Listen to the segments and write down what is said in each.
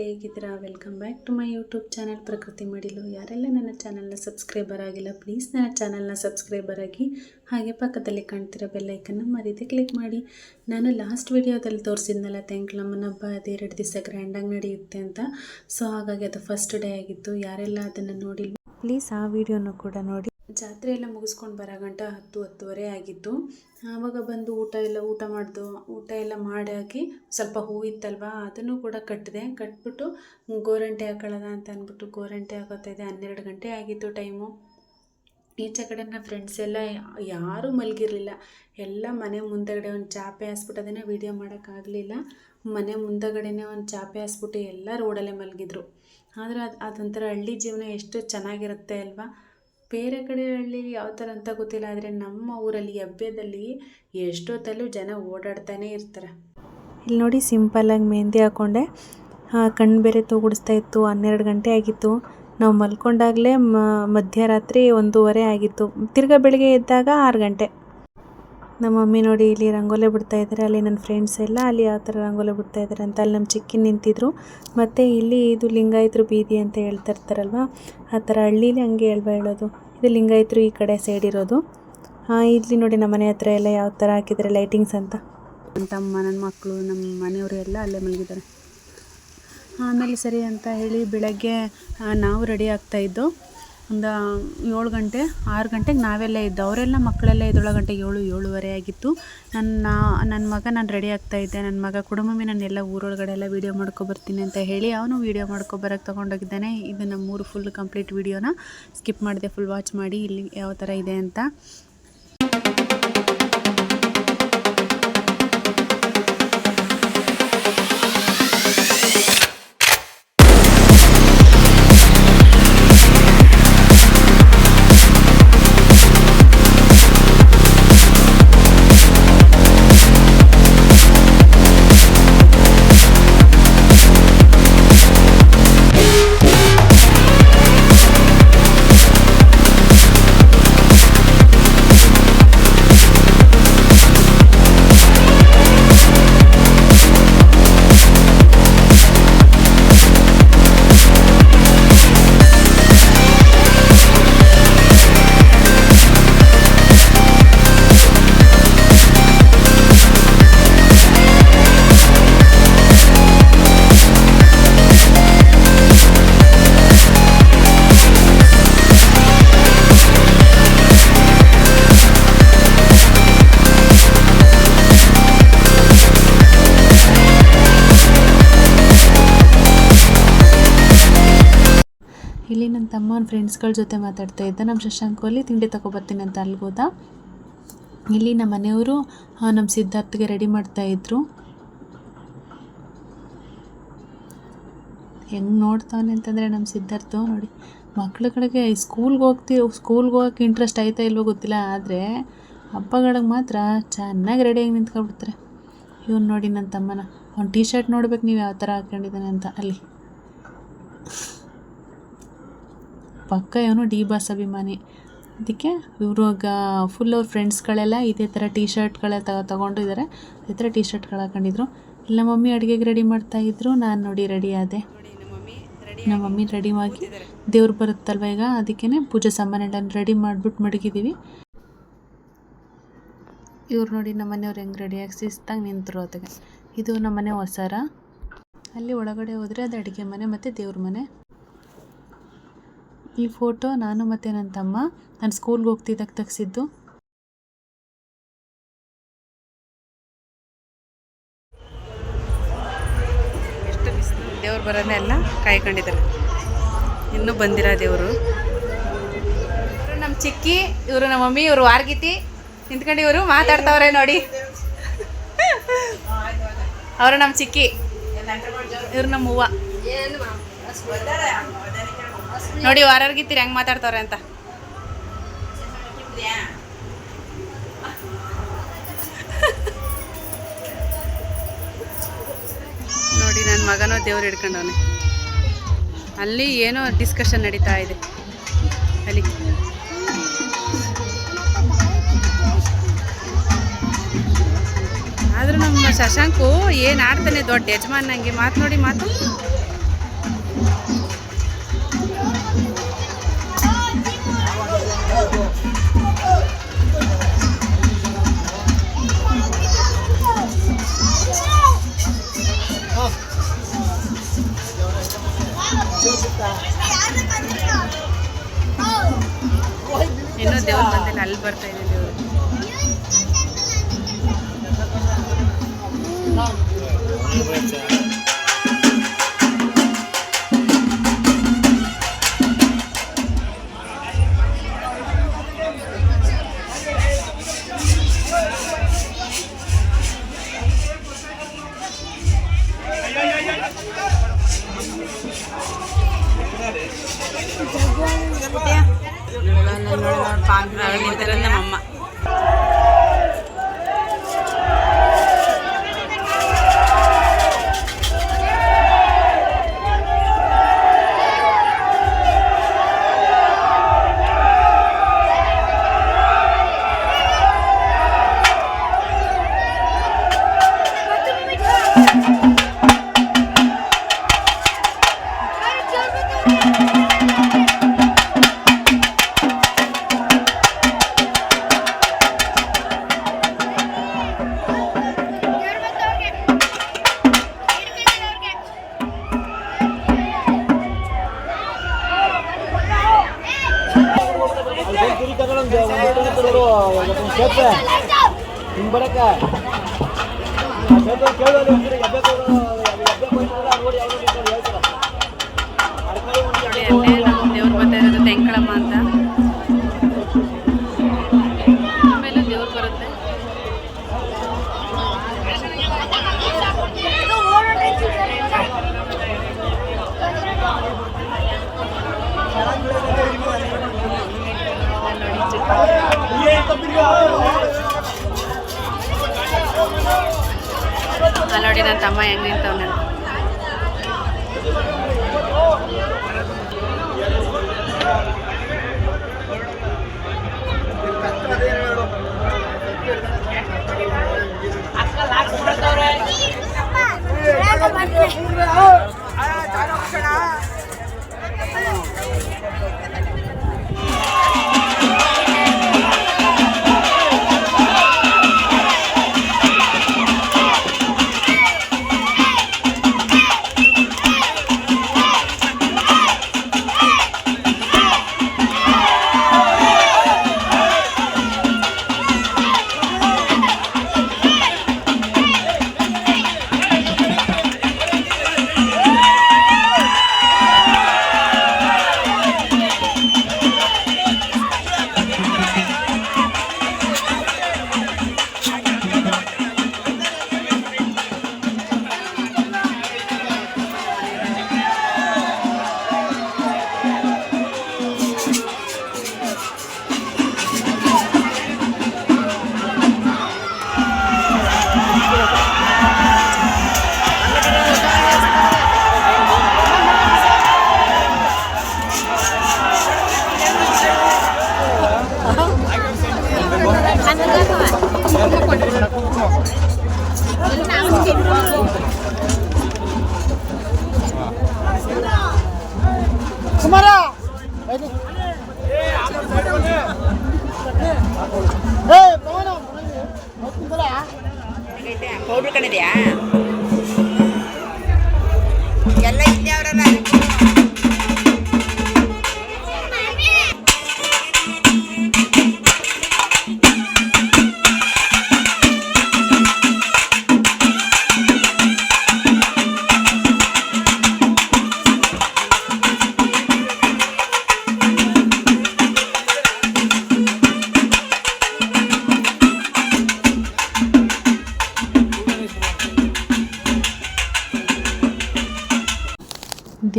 ಎಲ್ಲ ಹೇಗಿದ್ದೀರಾ? Welcome back to my YouTube channel Prakruthi Madilu ಯಾರೆಲ್ಲ ನನ್ನ ಚಾನಲ್ನ ಸಬ್ಸ್ಕ್ರೈಬರ್ ಆಗಿಲ್ಲ ಪ್ಲೀಸ್ ನನ್ನ ಚಾನಲ್ನ ಸಬ್ಸ್ಕ್ರೈಬರ್ ಆಗಿ ಹಾಗೆ ಪಕ್ಕದಲ್ಲಿ ಕಾಣ್ತಿರೋ ಬೆಲ್ಲೈಕನ್ನು ಮರೀದೆ ಕ್ಲಿಕ್ ಮಾಡಿ. ನಾನು ಲಾಸ್ಟ್ ವಿಡಿಯೋದಲ್ಲಿ ತೋರಿಸಿದ್ನಲ್ಲ ತೆಂಕ್ಲಮ್ಮನ ಹಬ್ಬ ಅದೆರಡು ದಿವಸ ಗ್ರ್ಯಾಂಡಾಗಿ ನಡೆಯುತ್ತೆ ಅಂತ. ಸೊ ಹಾಗಾಗಿ ಅದು ಫಸ್ಟ್ ಡೇ ಆಗಿತ್ತು. ಯಾರೆಲ್ಲ ಅದನ್ನು ನೋಡಿಲ್ಲ ಪ್ಲೀಸ್ ಆ ವಿಡಿಯೋನು ಕೂಡ ನೋಡಿ. ಜಾತ್ರೆ ಎಲ್ಲ ಮುಗಿಸ್ಕೊಂಡು ಬರೋ ಗಂಟ ಹತ್ತು, ಹತ್ತುವರೆ ಆಗಿತ್ತು. ಆವಾಗ ಬಂದು ಊಟ ಎಲ್ಲ, ಊಟ ಮಾಡಿದು, ಊಟ ಎಲ್ಲ ಮಾಡಾಕಿ ಸ್ವಲ್ಪ ಹೂ ಇತ್ತಲ್ವ, ಅದನ್ನು ಕೂಡ ಕಟ್ಟಿದೆ. ಕಟ್ಬಿಟ್ಟು ಗೋರಂಟೆ ಹಾಕೊಳ್ಳೋದ ಅಂತ ಅಂದ್ಬಿಟ್ಟು ಗೋರಂಟೆ ಹಾಕೋತಾ ಇದೆ ಹನ್ನೆರಡು ಗಂಟೆ ಆಗಿತ್ತು ಟೈಮು. ಈಚೆ ಕಡೆ ನನ್ನ ಫ್ರೆಂಡ್ಸ್ ಎಲ್ಲ ಯಾರೂ ಮಲಗಿರಲಿಲ್ಲ. ಎಲ್ಲ ಮನೆ ಮುಂದಗಡೆ ಒಂದು ಚಾಪೆ ಹಾಸ್ಬಿಟ್ಟು ಅದನ್ನೇ ವೀಡಿಯೋ ಮಾಡೋಕ್ಕಾಗಲಿಲ್ಲ. ಮನೆ ಮುಂದಗಡೆನೇ ಒಂದು ಚಾಪೆ ಹಾಸ್ಬಿಟ್ಟು ಎಲ್ಲ ರೋಡಲ್ಲೇ ಮಲಗಿದ್ರು. ಆದರೆ ಅದು, ಅದೊಂಥರ ಹಳ್ಳಿ ಜೀವನ ಎಷ್ಟು ಚೆನ್ನಾಗಿರುತ್ತೆ ಅಲ್ವಾ? ಬೇರೆ ಕಡೆ ಹಳ್ಳಿ ಯಾವ ಥರ ಅಂತ ಗೊತ್ತಿಲ್ಲ, ಆದರೆ ನಮ್ಮ ಊರಲ್ಲಿ ಹಬ್ಬದಲ್ಲಿ ಎಷ್ಟೊತ್ತಲ್ಲೂ ಜನ ಓಡಾಡ್ತಾನೆ ಇರ್ತಾರೆ. ಇಲ್ಲಿ ನೋಡಿ ಸಿಂಪಲ್ಲಾಗಿ ಮೆಹಂದಿ ಹಾಕ್ಕೊಂಡೆ ಕಣ್ಣು ಬೇರೆ ತೂಗುಡಿಸ್ತಾ ಇತ್ತು, ಹನ್ನೆರಡು ಗಂಟೆ ಆಗಿತ್ತು. ನಾವು ಮಲ್ಕೊಂಡಾಗಲೇ ಮಧ್ಯರಾತ್ರಿ ಒಂದೂವರೆ ಆಗಿತ್ತು. ತಿರ್ಗಾ ಬೆಳಗ್ಗೆ ಎದ್ದಾಗ ಆರು ಗಂಟೆ. ನಮ್ಮ ಮಮ್ಮಿ ನೋಡಿ ಇಲ್ಲಿ ರಂಗೋಲೆ ಬಿಡ್ತಾ ಇದ್ದಾರೆ. ಅಲ್ಲಿ ನನ್ನ ಫ್ರೆಂಡ್ಸ್ ಎಲ್ಲ ಅಲ್ಲಿ ಯಾವ ಥರ ರಂಗೋಲೆ ಬಿಡ್ತಾ ಇದ್ದಾರೆ ಅಂತ ಅಲ್ಲಿ ನಮ್ಮ ಚಿಕ್ಕಿ ನಿಂತಿದ್ರು. ಮತ್ತು ಇಲ್ಲಿ ಇದು ಲಿಂಗಾಯತರು ಬೀದಿ ಅಂತ ಹೇಳ್ತಾ ಇರ್ತಾರಲ್ವ? ಆ ಥರ ಹಳ್ಳೀಲಿ ಹಂಗೆ ಹೇಳ್ಬಾ ಹೇಳೋದು. ಇದು ಲಿಂಗಾಯತರು ಈ ಕಡೆ ಸೈಡ್ ಇರೋದು. ಇಲ್ಲಿ ನೋಡಿ ನಮ್ಮ ಮನೆ ಹತ್ರ ಎಲ್ಲ ಯಾವ ಥರ ಹಾಕಿದ್ದಾರೆ ಲೈಟಿಂಗ್ಸ್ ಅಂತ. ನನ್ನ ತಮ್ಮ, ನನ್ನ ಮಕ್ಕಳು, ನಮ್ಮ ಮನೆಯವರು ಎಲ್ಲ ಅಲ್ಲೇ ಮಲಗಿದ್ದಾರೆ. ಆಮೇಲೆ ಸರಿ ಅಂತ ಹೇಳಿ ಬೆಳಗ್ಗೆ ನಾವು ರೆಡಿ ಆಗ್ತಾಯಿದ್ದು ಒಂದು ಏಳು ಗಂಟೆ, ಆರು ಗಂಟೆಗೆ ನಾವೆಲ್ಲ ಇದ್ದು, ಅವರೆಲ್ಲ ಮಕ್ಕಳೆಲ್ಲ ಎದ್ದೇಳೋ ಗಂಟೆ ಏಳು, ಏಳುವರೆ ಆಗಿತ್ತು. ನನ್ನ ನನ್ನ ಮಗ ನಾನು ರೆಡಿ ಆಗ್ತಾ ಇದ್ದೆ. ನನ್ನ ಮಗ ಕುಡುಮಮ್ಮಿ ನಾನೆಲ್ಲ ಊರೊಳಗಡೆ ಎಲ್ಲ ವೀಡಿಯೋ ಮಾಡ್ಕೊಬರ್ತೀನಿ ಅಂತ ಹೇಳಿ ಅವನು ವೀಡಿಯೋ ಮಾಡ್ಕೊಬರಕ್ಕೆ ತೊಗೊಂಡೋಗಿದ್ದಾನೆ. ಇದು ನಮ್ಮೂರು ಫುಲ್ ಕಂಪ್ಲೀಟ್ ವೀಡಿಯೋನ ಸ್ಕಿಪ್ ಮಾಡಿದೆ ಫುಲ್ ವಾಚ್ ಮಾಡಿ. ಇಲ್ಲಿ ಯಾವ ಥರ ಇದೆ ಅಂತ. ಇಲ್ಲಿ ನನ್ನ ತಮ್ಮನ ಫ್ರೆಂಡ್ಸ್ಗಳ ಜೊತೆ ಮಾತಾಡ್ತಾ ಇದ್ದ ನಮ್ಮ ಶಶಾಂಕ್ ಅಲ್ಲಿ, ತಿಂಡಿ ತಗೊಬರ್ತೀನಿ ಅಂತ ಅಲ್ಗೋದ ಇಲ್ಲಿ ನಮ್ಮ ಮನೆಯವರು ನಮ್ಮ ಸಿದ್ಧಾರ್ಥಗೆ ರೆಡಿ ಮಾಡ್ತಾಯಿದ್ರು ಹೆಂಗೆ ನೋಡ್ತಾನೆ ಅಂತಂದರೆ ನಮ್ಮ ಸಿದ್ಧಾರ್ಥ, ನೋಡಿ. ಮಕ್ಳ ಕಡೆಗೆ ಸ್ಕೂಲ್ಗೆ ಹೋಗ್ತಿ ಸ್ಕೂಲ್ಗೆ ಹೋಗೋಕೆ ಇಂಟ್ರೆಸ್ಟ್ ಆಯ್ತಾ ಇಲ್ವೋ ಗೊತ್ತಿಲ್ಲ, ಆದರೆ ಹಬ್ಬಗಳಿಗೆ ಮಾತ್ರ ಚೆನ್ನಾಗಿ ರೆಡಿಯಾಗಿ ನಿಂತ್ಕೊಂಡ್ಬಿಡ್ತಾರೆ. ಇವ್ನು ನೋಡಿ ನನ್ನ ತಮ್ಮನ, ಅವ್ನು ಟೀ ಶರ್ಟ್ ನೋಡ್ಬೇಕು ನೀವು ಯಾವ ಥರ ಹಾಕ್ಕೊಂಡಿದ್ದಾನೆ ಅಂತ, ಅಲ್ಲಿ. ಪಕ್ಕ ಇವನು ಡಿ ಬಾಸ್ ಅಭಿಮಾನಿ. ಅದಕ್ಕೆ ಇವರು ಫುಲ್ ಅವ್ರ ಫ್ರೆಂಡ್ಸ್ಗಳೆಲ್ಲ ಇದೇ ಥರ ಟೀ ಶರ್ಟ್ಗಳೆಲ್ಲ ತಗ ತೊಗೊಂಡಿದ್ದಾರೆ ಅದೇ ಥರ ಟೀ ಶರ್ಟ್ಗಳು ಹಾಕೊಂಡಿದ್ರು. ಇಲ್ಲ, ಮಮ್ಮಿ ಅಡುಗೆಗೆ ರೆಡಿ ಮಾಡ್ತಾಯಿದ್ರು ನಾನು ನೋಡಿ ರೆಡಿ ಆದೆ. ನಮ್ಮ ಮಮ್ಮಿ ರೆಡಿ ಆಗಿ ದೇವ್ರು ಬರುತ್ತಲ್ವ ಈಗ? ಅದಕ್ಕೇ ಪೂಜೆ ಸಾಮಾನೆಲ್ಲ ರೆಡಿ ಮಾಡಿಬಿಟ್ಟು ಮಡಗಿದ್ದೀವಿ ಇವ್ರು ನೋಡಿ ನಮ್ಮ ಮನೆಯವ್ರು ಹೆಂಗೆ ರೆಡಿಯಾಗಿ ಸಿಸ್ತಾಗ ನಿಂತರು ಅದಕ್ಕೆ ಇದು ನಮ್ಮ ಮನೆ ಹೊಸಾರ. ಅಲ್ಲಿ ಒಳಗಡೆ ಹೋದರೆ ಅದು ಅಡುಗೆ ಮನೆ ಮತ್ತು ದೇವ್ರ ಮನೆ. ಈ ಫೋಟೋ ನಾನು ಮತ್ತು ನನ್ನ ತಮ್ಮ, ನಾನು ಸ್ಕೂಲ್ಗೆ ಹೋಗ್ತಿದ್ದಾಗ ತೆಗೆಸಿದ್ದು. ದೇವ್ರು ಬರೋದೇ ಅಲ್ಲ, ಕಾಯ್ಕೊಂಡಿದ್ದಾರೆ. ಇನ್ನೂ ಬಂದಿರ ದೇವರು? ನಮ್ಮ ಚಿಕ್ಕಿ, ಇವರು ನಮ್ಮ ಮಮ್ಮಿ, ಇವರು ವಾರ್ಗಿತಿ. ನಿಂತ್ಕೊಂಡು ಇವರು ಮಾತಾಡ್ತಾವ್ರೆ ನೋಡಿ. ಅವರು ನಮ್ಮ ಚಿಕ್ಕಿ. ಇವ್ರು ನಮ್ಮ ಹೂವ ನೋಡಿ, ವಾರರ್ಗಿತ್ತೀರಿ ಹೆಂಗೆ ಮಾತಾಡ್ತಾರೆ ಅಂತ. ನೋಡಿ ನನ್ನ ಮಗನೋ ದೇವ್ರು ಹಿಡ್ಕೊಂಡವನೆ. ಅಲ್ಲಿ ಏನೋ ಡಿಸ್ಕಷನ್ ನಡೀತಾ ಇದೆ. ಅಲ್ಲಿ. ಆದರೂ ನಮ್ಮ ಶಶಾಂಕು ಏನು ಆಡ್ತಾನೆ ದೊಡ್ಡ ಯಜಮಾನ್ ನಂಗೆ ಮಾತು ನೋಡಿ, ಮಾತು. ಇನ್ನೂ ದೇವ್ರ ಬಂದಿಲ್ಲ ಅಲ್ಲಿ ಬರ್ತಾ ಇದೆ ಹಿಂಗ್ ಬರಕ ನೋಡಿ ಅಲ್ಲಿ ನೋಡಿ ನನ್ನ ತಮ್ಮ ಹೆಂಗ್ ನಿಂತವ್ನೆ ಅಂತ. ಕುಮಾರ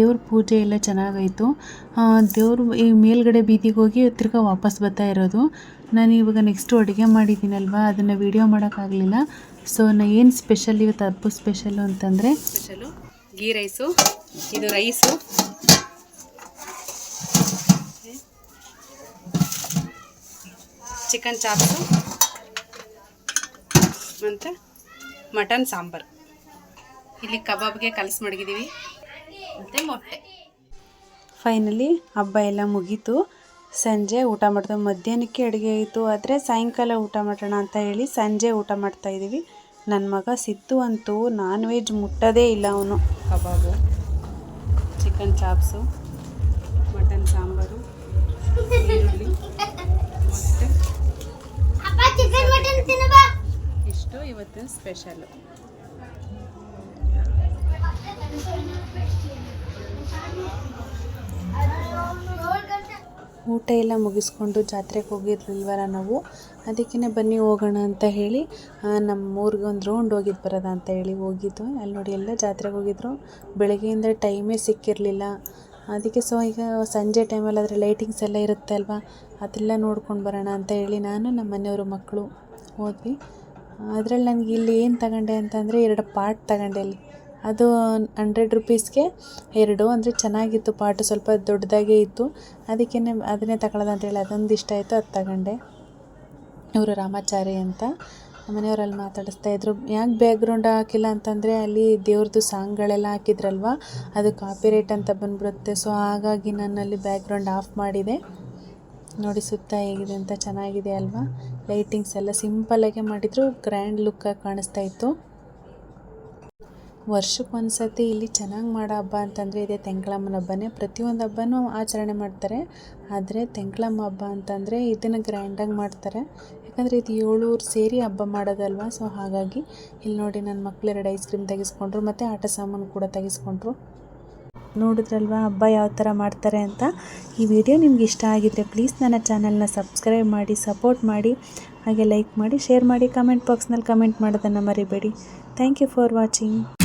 ದೇವ್ರ ಪೂಜೆ ಎಲ್ಲ ಚೆನ್ನಾಗಾಯಿತು. ದೇವರು ಈ ಮೇಲ್ಗಡೆ ಬೀದಿಗೆ ಹೋಗಿ ತಿರ್ಗಾ ವಾಪಸ್ ಬರ್ತಾ ಇರೋದು. ನಾನು ಇವಾಗ ನೆಕ್ಸ್ಟು ಅಡುಗೆ ಮಾಡಿದ್ದೀನಲ್ವ, ಅದನ್ನು ವೀಡಿಯೋ ಮಾಡೋಕ್ಕಾಗಲಿಲ್ಲ. ಸೊ ನಾ ಏನು ಸ್ಪೆಷಲ್ ಇವತ್ತು ಹಬ್ಬ ಸ್ಪೆಷಲು ಅಂತಂದರೆ ಸ್ಪೆಷಲು ಗೀ ರೈಸು ಇದು ರೈಸು ಚಿಕನ್ ಚಾಪ್ಸು ಮತ್ತು ಮಟನ್ ಸಾಂಬಾರು. ಇಲ್ಲಿ ಕಬಾಬ್ಗೆ ಕಲಸಿ ಮಡಗಿದ್ದೀವಿ ಮತ್ತು ಮೊಟ್ಟೆ. ಫೈನಲಿ ಹಬ್ಬ ಎಲ್ಲ ಮುಗೀತು. ಸಂಜೆ ಊಟ ಮಾಡ್ತೇವೆ ಮಧ್ಯಾಹ್ನಕ್ಕೆ ಅಡುಗೆ ಆಯಿತು ಆದರೆ ಸಾಯಂಕಾಲ ಊಟ ಮಾಡೋಣ ಅಂತ ಹೇಳಿ ಸಂಜೆ ಊಟ ಮಾಡ್ತಾ ಇದ್ದೀವಿ. ನನ್ನ ಮಗ ಸಿದ್ದು ಅಂತೂ ನಾನ್ ವೆಜ್ ಮುಟ್ಟೋದೇ ಇಲ್ಲ ಅವನು. Kebab chicken chops mutton sambar ಈರುಳ್ಳಿ ಮೊಟ್ಟೆ. ಇಷ್ಟು ಇವತ್ತಿನ ಸ್ಪೆಷಲ್ಲು ಊಟ ಎಲ್ಲ ಮುಗಿಸ್ಕೊಂಡು ಜಾತ್ರೆಗೆ ಹೋಗಿರ್ಲಿಲ್ವಲ್ಲ ನಾವು? ಅದಕ್ಕೇ ಬನ್ನಿ ಹೋಗೋಣ ಅಂತ ಹೇಳಿ ನಮ್ಮ ಊರಿಗೆ ಒಂದು ರೌಂಡ್ ಹೋಗಿದ್ದು ಬರೋದ ಅಂತ ಹೇಳಿ ಹೋಗಿದ್ದು. ಅಲ್ಲಿ ನೋಡಿ ಎಲ್ಲ ಜಾತ್ರೆಗೆ ಹೋಗಿದ್ರು. ಬೆಳಗ್ಗೆಯಿಂದ ಟೈಮೇ ಸಿಕ್ಕಿರಲಿಲ್ಲ. ಅದಕ್ಕೆ ಸೊ ಈಗ ಸಂಜೆ ಟೈಮಲ್ಲಾದರೆ ಲೈಟಿಂಗ್ಸ್ ಎಲ್ಲ ಇರುತ್ತೆ ಅಲ್ವಾ? ಅದೆಲ್ಲ ನೋಡ್ಕೊಂಡು ಬರೋಣ ಅಂತ ಹೇಳಿ ನಾನು, ನಮ್ಮ ಮನೆಯವರು ಮಕ್ಕಳು ಹೋದ್ವಿ. ಅದರಲ್ಲಿ ನನಗೆ ಇಲ್ಲಿ ಏನು ತಗೊಂಡೆ ಅಂತಂದರೆ ಎರಡು ಪಾರ್ಟ್ ತಗೊಂಡೆ ಅಲ್ಲಿ. ಅದು ಹಂಡ್ರೆಡ್ ರುಪೀಸ್ಗೆ ಎರಡು. ಅಂದರೆ ಚೆನ್ನಾಗಿತ್ತು ಪಾಟು ಸ್ವಲ್ಪ ದೊಡ್ಡದಾಗೇ ಇತ್ತು. ಅದಕ್ಕೇ ಅದನ್ನೇ ತಗೊಳ್ಳೋದು ಅಂತೇಳಿ ಅದೊಂದು ಇಷ್ಟ ಆಯಿತು, ಅದು ತಗೊಂಡೆ. ಇವರು ರಾಮಾಚಾರಿ ಅಂತ. ಮನೆಯವರಲ್ಲಿ ಮಾತಾಡಿಸ್ತಾ ಇದ್ರು. ಯಾಕೆ ಬ್ಯಾಕ್ಗ್ರೌಂಡ್ ಹಾಕಿಲ್ಲ ಅಂತಂದರೆ ಅಲ್ಲಿ ದೇವ್ರದ್ದು ಸಾಂಗ್ಗಳೆಲ್ಲ ಹಾಕಿದ್ರಲ್ವ? ಅದು ಕಾಪಿರೈಟ್ ಅಂತ ಬಂದ್ಬಿಡುತ್ತೆ. ಸೊ ಹಾಗಾಗಿ ನನ್ನಲ್ಲಿ ಬ್ಯಾಕ್ಗ್ರೌಂಡ್ ಆಫ್ ಮಾಡಿದೆ. ನೋಡಿ ಸುತ್ತ ಹೇಗಿದೆ ಅಂತ ಚೆನ್ನಾಗಿದೆ ಅಲ್ವಾ? ಲೈಟಿಂಗ್ಸ್ ಎಲ್ಲ ಸಿಂಪಲ್ಲಾಗೆ ಮಾಡಿದ್ರು. ಗ್ರ್ಯಾಂಡ್ ಲುಕ್ಕಾಗಿ ಕಾಣಿಸ್ತಾ ಇತ್ತು. ವರ್ಷಕ್ಕೆ ಒಂದು ಸತಿ ಇಲ್ಲಿ ಚೆನ್ನಾಗಿ ಮಾಡೋ ಹಬ್ಬ ಅಂತಂದರೆ ಇದೆ ತೆಂಕ್ಳಮ್ಮನ ಹಬ್ಬನೇ. ಪ್ರತಿಯೊಂದು ಹಬ್ಬನೂ ಆಚರಣೆ ಮಾಡ್ತಾರೆ. ಆದರೆ ತೆಂಕ್ಳಮ್ಮ ಹಬ್ಬ ಅಂತಂದರೆ ಇದನ್ನು ಗ್ರ್ಯಾಂಡಾಗಿ ಮಾಡ್ತಾರೆ. ಯಾಕಂದರೆ ಇದು ಏಳೂರು ಸೇರಿ ಹಬ್ಬ ಮಾಡೋದಲ್ವ? ಸೊ ಹಾಗಾಗಿ ಇಲ್ಲಿ ನೋಡಿ ನನ್ನ ಮಕ್ಕಳು ಎರಡು ಐಸ್ ಕ್ರೀಮ್ ತೆಗೆಸ್ಕೊಂಡ್ರು ಮತ್ತು ಆಟ ಸಾಮಾನು ಕೂಡ ತೆಗೆಸ್ಕೊಂಡ್ರು. ನೋಡಿದ್ರಲ್ವ ಹಬ್ಬ ಯಾವ ಥರ ಮಾಡ್ತಾರೆ ಅಂತ? ಈ ವಿಡಿಯೋ ನಿಮ್ಗೆ ಇಷ್ಟ ಆಗಿದ್ದರೆ ಪ್ಲೀಸ್ ನನ್ನ ಚಾನಲ್ನ ಸಬ್ಸ್ಕ್ರೈಬ್ ಮಾಡಿ ಸಪೋರ್ಟ್ ಮಾಡಿ, ಹಾಗೆ ಲೈಕ್ ಮಾಡಿ ಶೇರ್ ಮಾಡಿ ಕಮೆಂಟ್ ಬಾಕ್ಸ್ನಲ್ಲಿ ಕಮೆಂಟ್ ಮಾಡೋದನ್ನು ಮರಿಬೇಡಿ. Thank you for watching